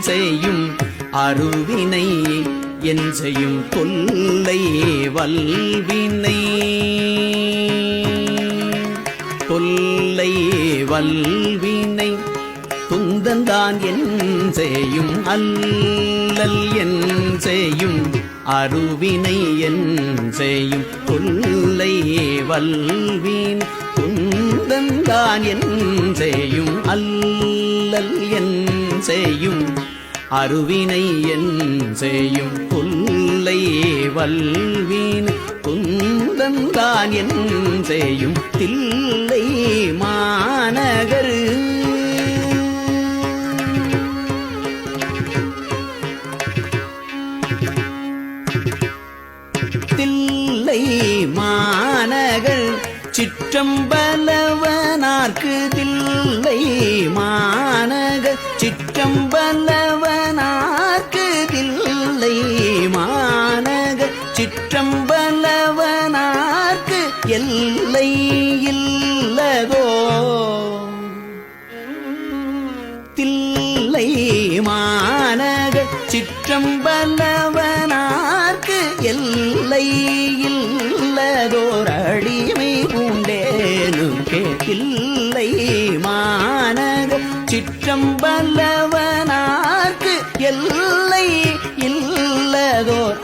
செய்யும் அருவினை என் செய்யும் தொல்லை வல்வினை. தொல்லை வல்வினை துந்தந்தான் என் செய்யும் அல்லல் என் செய்யும் அருவினை என் செய்யும் தொல்லை வல்வின். துந்தந்தான் என் செய்யும் அல்லல் என் செய்யும் அருவினை என் செய்யும் கொல்லை வல்வீன். குந்தந்தான் என் செய்யும் தில்லை மாநகர். தில்லை மாநகர். சிற்றம்பலவனார்க்கு தில்லை மா சிற்றம்பலவனார்க்கு தில்லை சிற்றம் சிற்றம்பலவனார்க்கு எல்லை இல்லதோ? தில்லை மாநக சிற்றம்பலவனார்க்கு எல்லை இல்லதோர் அடிமை பூண்டேனுக்கே கேட்டில்லை. மாநக சிற்றம்பலவனார்க்கு எல்லை இல்லதோர்